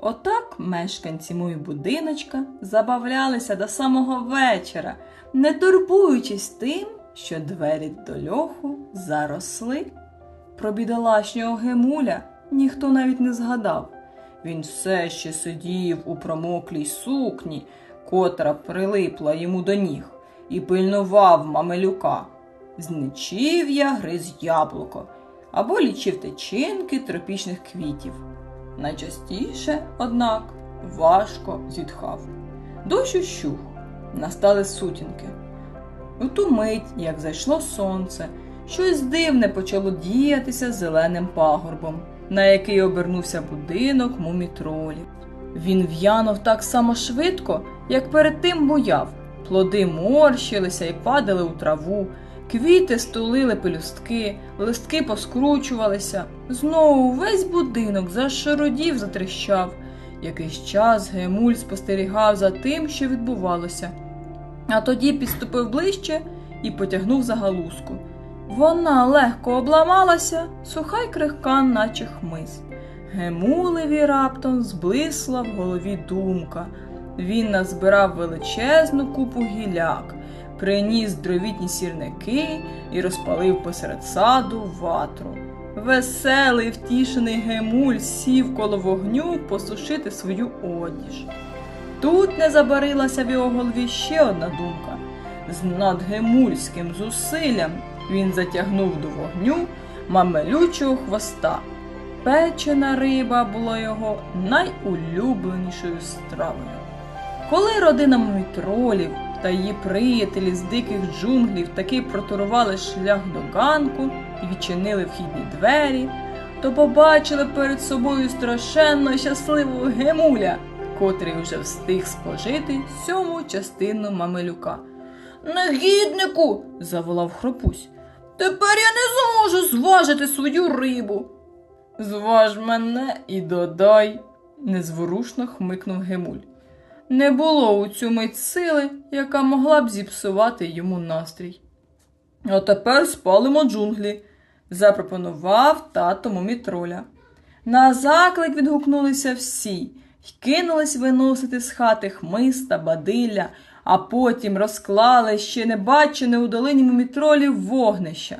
Отак мешканці мої будиночка забавлялися до самого вечора, не турбуючись тим, що двері до льоху заросли. Про бідолашнього Гемуля ніхто навіть не згадав. Він все ще сидів у промоклій сукні, котра прилипла йому до ніг, і пильнував мамелюка. Зничів я гриз яблуко або лічив течінки тропічних квітів. Найчастіше, однак, важко зітхав. Дощ ущух, настали сутінки. У ту мить, як зайшло сонце, щось дивне почало діятися зеленим пагорбом, на який обернувся будинок мумітролів. Він в'янув так само швидко, як перед тим буяв. Плоди морщилися і падали у траву, квіти стулили пелюстки, листки поскручувалися. Знову весь будинок зашародів, затріщав. Якийсь час Гемуль спостерігав за тим, що відбувалося. А тоді підступив ближче і потягнув за галузку. Вона легко обламалася, суха й крихка, наче хмиз. Гемулеві раптом зблисла в голові думка. Він назбирав величезну купу гіляк, приніс дровітні сірники і розпалив посеред саду ватру. Веселий, втішений Гемуль сів коло вогню посушити свою одіж. Тут не забарилася в його голові ще одна думка. З надгемульським зусиллям він затягнув до вогню мамелючого хвоста. Печена риба була його найулюбленішою стравою. Коли родина мумітролів та її приятелі з диких джунглів таки протурували шлях до ганку і відчинили вхідні двері, то побачили перед собою страшенно щасливого гемуля, котрий вже встиг спожити сьому частину мамелюка. Негіднику. заволав хропусь. Тепер я не зможу зважити свою рибу. Зваж мене і додай, незворушно хмикнув Гемуль. Не було у цю мить сили, яка могла б зіпсувати йому настрій. А тепер спалимо джунглі, запропонував тато мумітроля. На заклик відгукнулися всі й кинулись виносити з хати хмиз та бадилля, а потім розклали ще не бачене у долині мумітролів вогнища.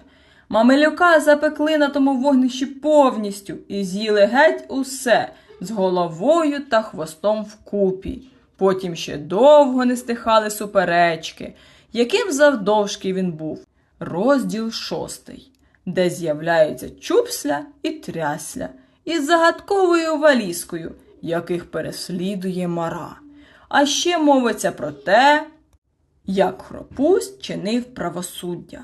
Мамелюка запекли на тому вогнищі повністю і з'їли геть усе з головою та хвостом вкупі. Потім ще довго не стихали суперечки, яким завдовжки він був. Розділ шостий, де з'являються чупсля і трясля із загадковою валізкою, яких переслідує мара. А ще мовиться про те, як хропусь чинив правосуддя.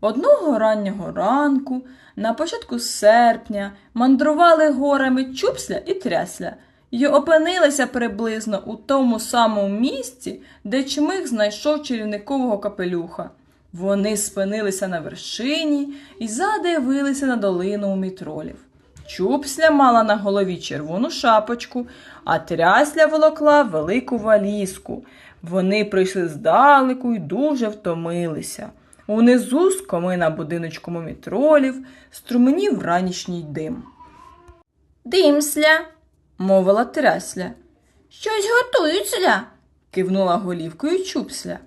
Одного раннього ранку, на початку серпня, мандрували горами чупсля і трясля і опинилися приблизно у тому самому місці, де чмих знайшов чарівникового капелюха. Вони спинилися на вершині і задивилися на долину у мітролів. Чупсля мала на голові червону шапочку, а трясля волокла велику валізку. Вони прийшли здалеку і дуже втомилися. Унизу з комина будиночку мумітролів струменів ранішній дим. Димсля, мовила трясля. Щось готуються, кивнула голівкою чупсля.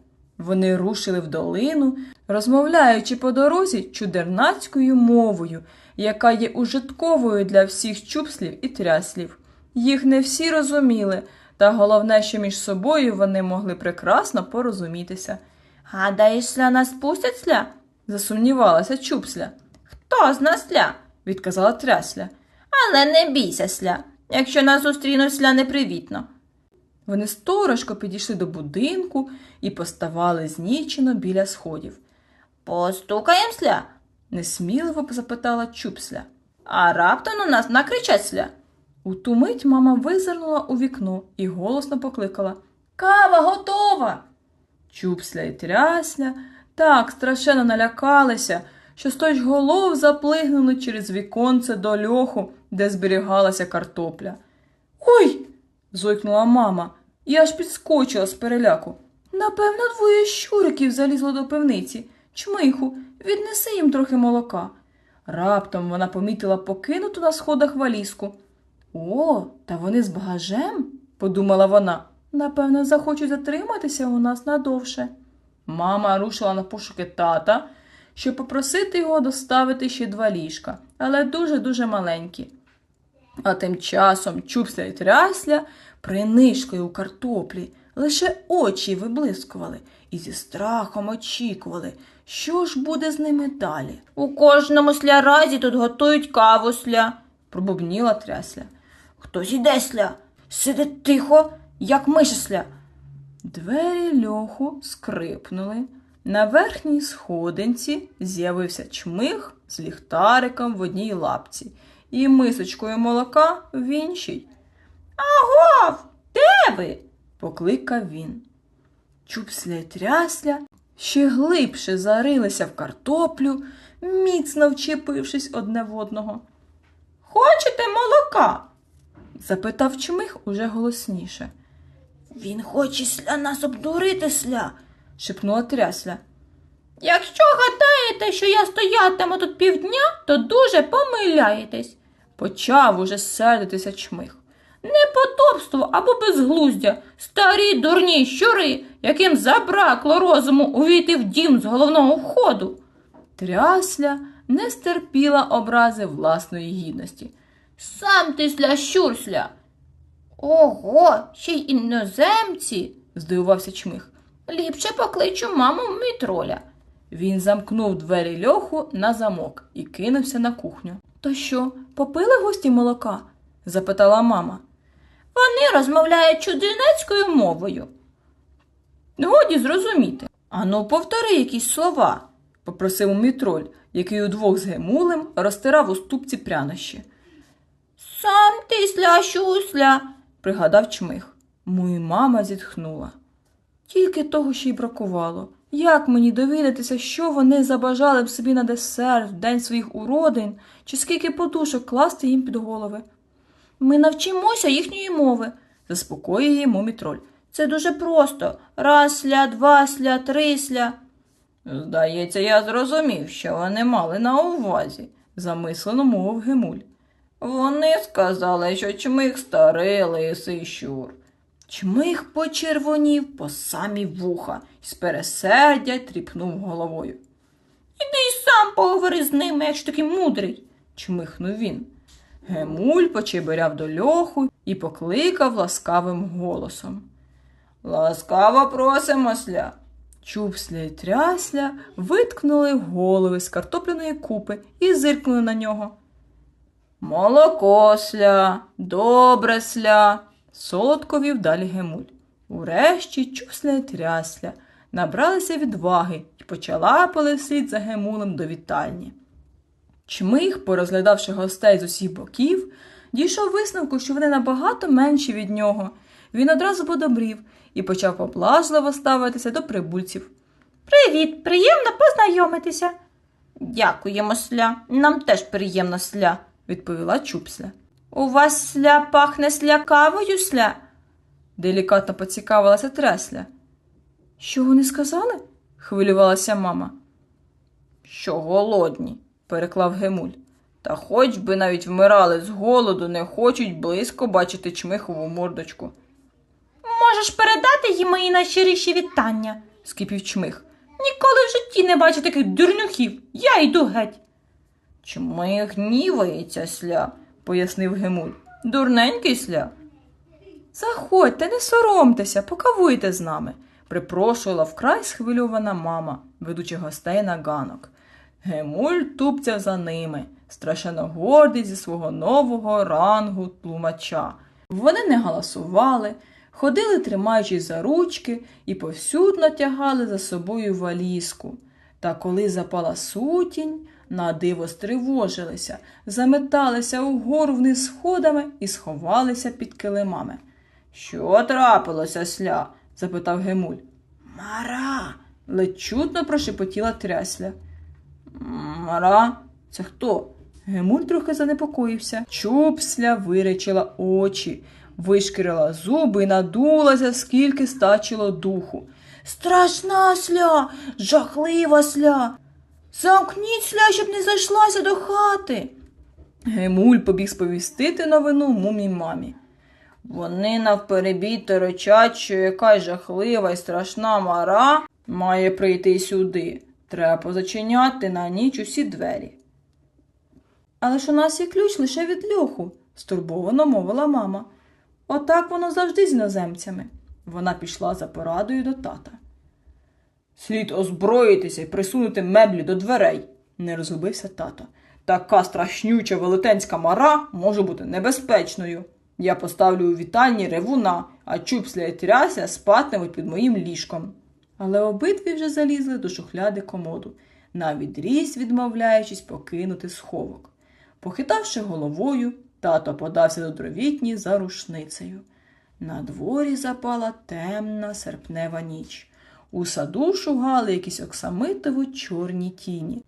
Вони рушили в долину, розмовляючи по дорозі чудернацькою мовою, яка є ужитковою для всіх чупслів і тряслів. Їх не всі розуміли, та головне, що між собою вони могли прекрасно порозумітися. Гадаєш, сля нас пустять сля? засумнівалася чупсля. Хто з нас сля? відказала трясля. Але не бійся сля, якщо нас зустрінуть сля непривітно. Вони сторожко підійшли до будинку і поставали знічено біля сходів. Постукаєм сля? несміливо запитала чупсля. А раптом у нас накричать сля. У ту мить мама визирнула у вікно і голосно покликала Кава готова. Чупсля і трясля так страшенно налякалися, що сточ голов заплигнули через віконце до льоху, де зберігалася картопля. Ой. зойкнула мама і аж підскочила з переляку. Напевно, двоє щуриків залізло до пивниці. Чмиху, віднеси їм трохи молока. Раптом вона помітила покинуту на сходах валізку. О, та вони з багажем, подумала вона. Напевно, захочуть затриматися у нас надовше. Мама рушила на пошуки тата, щоб попросити його доставити ще два ліжка, але дуже-дуже маленькі. А тим часом чупся й трясля принишкою у картоплі, лише очі виблискували і зі страхом очікували, що ж буде з ними далі. У кожному сляразі тут готують каву сля. Пробубніла трясля. Хтось іде сля. Сидить тихо, як миша сля. Двері льоху скрипнули. На верхній сходинці з'явився чмих з ліхтариком в одній лапці і мисочкою молока в іншій. Агов, де ви? покликав він. Чупсля й трясля ще глибше зарилися в картоплю, міцно вчепившись одне в одного. Хочете молока? запитав чмих уже голосніше. Він хоче сля нас обдурити сля. шепнула трясля. Якщо гадаєте, що я стоятиму тут півдня, то дуже помиляєтесь. Почав уже сердитися чмих. Неподобство або безглуздя, старі дурні щури, яким забракло розуму увійти в дім з головного входу. Трясля не стерпіла образи власної гідності. Сам ти сля щурсля. Ого, ще й іноземці. здивувався чмих. Ліпше покличу маму мітроля. Він замкнув двері льоху на замок і кинувся на кухню. То що, попили гості молока? запитала мама. Вони розмовляють чудернацькою мовою. Годі зрозуміти. Ану, повтори якісь слова, попросив мітроль, який удвох з гемулем розтирав у ступці прянощі. Сам ти сля щусля. пригадав чмих. Моя мама зітхнула. Тільки того ще й бракувало. Як мені довідатися, що вони забажали б собі на десерт в день своїх уродин, чи скільки подушок класти їм під голови? Ми навчимося їхньої мови. заспокоює йому мітроль. Це дуже просто. Раз сля, два сля, три сля. Здається, я зрозумів, що вони мали на увазі, замислено мовив Гемуль. Вони сказали, що чмих старий лисий щур. Чмих почервонів по самі вуха і з пересердя тріпнув головою. Іди й сам поговори з ними, якщо такий мудрий. чмихнув він. Гемуль почебиряв до льоху і покликав ласкавим голосом. Ласкаво просимо сля. Чупсля й трясля виткнули голови з картопляної купи і зиркнули на нього. Молоко сля, добре сля, солодко вів далі Гемуль. Урешті чупсля й трясля набралися відваги і почалапали вслід за Гемулем до вітальні. Чмих, порозглядавши гостей з усіх боків, дійшов висновку, що вони набагато менші від нього. Він одразу подобрів і почав поблажливо ставитися до прибульців. Привіт, приємно познайомитися. Дякуємо, сля. Нам теж приємно сля. відповіла чупсля. У вас сля пахне сля кавою сля. Делікатно поцікавилася тресля. Що вони сказали? хвилювалася мама. Що голодні, переклав Гемуль. Та хоч би навіть вмирали з голоду, не хочуть близько бачити чмихову мордочку, Можеш передати їм мої найщиріші вітання. скипів чмих. Ніколи в житті не бачу таких дурнюхів. Я йду геть. Чмих гнівається сля, пояснив Гемуль. Дурненький сля. Заходьте, не соромтеся, покавуйте з нами, припрошувала вкрай схвильована мама, ведучи гостей на ганок. Гемуль тупцяв за ними, страшенно гордий зі свого нового рангу тлумача. Вони не галасували, ходили, тримаючись за ручки, і повсюдно тягали за собою валізку. Та коли запала сутінь, на диво стривожилися, заметалися угору вниз сходами і сховалися під килимами. Що трапилося, сля? запитав Гемуль. Мара. ледь чутно прошепотіла трясля. Мара? Це хто? Гемуль трохи занепокоївся. Чупсля виречила очі, вишкірила зуби і надулася, скільки стачило духу. Страшна сля, жахлива сля. Замкніть сля, щоб не зайшлася до хати. Гемуль побіг сповістити новину мумій мамі. Вони навперебій торочать, що якась жахлива і страшна мара має прийти сюди. Треба позачиняти на ніч усі двері. Але ж у нас є ключ лише від льоху, стурбовано мовила мама. Отак воно завжди з іноземцями. Вона пішла за порадою до тата. Слід озброїтися і присунути меблі до дверей, не розгубився тато. Така страшнюча велетенська мара може бути небезпечною. Я поставлю у вітальні ревуна, а чупсля і тряся спатимуть під моїм ліжком. Але обидві вже залізли до шухляди комоду, навідріз відмовляючись покинути сховок. Похитавши головою, тато подався до дровітні за рушницею. На дворі запала темна серпнева ніч. У саду шугали якісь оксамитово чорні тіні.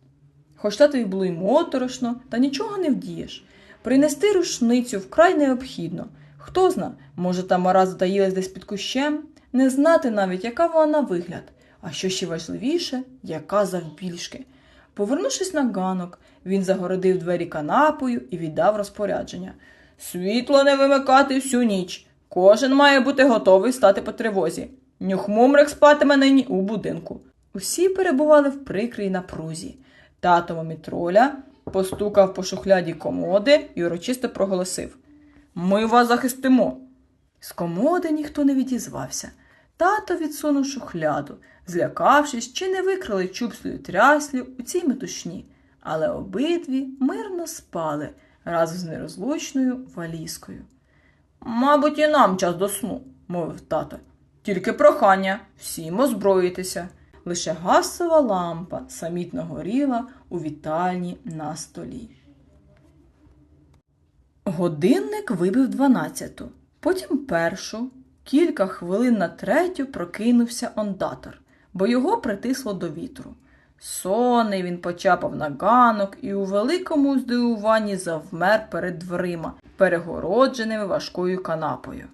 Хоч татові було й моторошно, та нічого не вдієш. Принести рушницю вкрай необхідно. Хто зна, може, та мара затаїлась десь під кущем, не знати навіть, яка вона вигляд, а що ще важливіше, яка завбільшки. Повернувшись на ганок, він загородив двері канапою і віддав розпорядження. Світло не вимикати всю ніч. Кожен має бути готовий стати по тривозі. Нюхмумрик спатиме нині у будинку. Усі перебували в прикрій напрузі. Тато мітроля постукав по шухляді комоди і урочисто проголосив Ми вас захистимо. З комоди ніхто не відізвався. Тато відсунув шухляду, злякавшись, чи не викрали чупслю тряслю у цій метушні, але обидві мирно спали разом з нерозлучною валізкою. Мабуть, і нам час до сну, мовив тато. Тільки прохання всім озброїтися. Лише гасова лампа самітно горіла у вітальні на столі. Годинник вибив дванадцяту, потім першу, кілька хвилин на третю прокинувся ондатор, бо його притисло до вітру. Сонний він почапав на ганок і у великому здивуванні завмер перед дверима, перегородженими важкою канапою.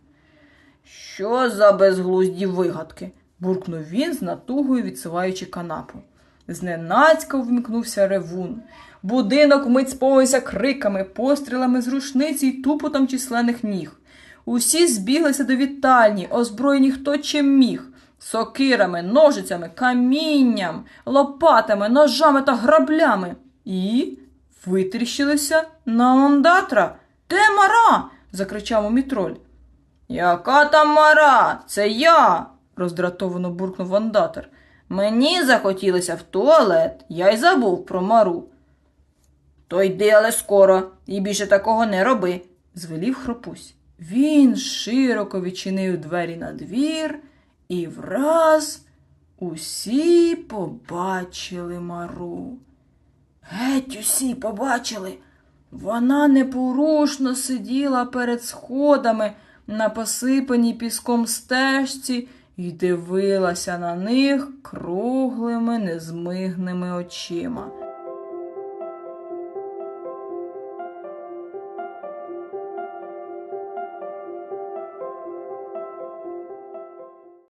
Що за безглузді вигадки? буркнув він з натугою відсуваючи канапу. Зненацька вмикнувся ревун. Будинок вмить сповнився криками, пострілами з рушниці й тупотом численних ніг. Усі збіглися до вітальні, озброєні хто чим міг. Сокирами, ножицями, камінням, лопатами, ножами та граблями. І витріщилися на ондатра. Де мара? закричав умітроль. Яка там мара? Це я. роздратовано буркнув вандатор. Мені захотілося в туалет, я й забув про мару. То йди, але скоро, і більше такого не роби, звелів хропусь. Він широко відчинив двері на двір, і враз усі побачили мару. Геть усі побачили. Вона непорушно сиділа перед сходами на посипаній піском стежці і дивилася на них круглими незмигними очима.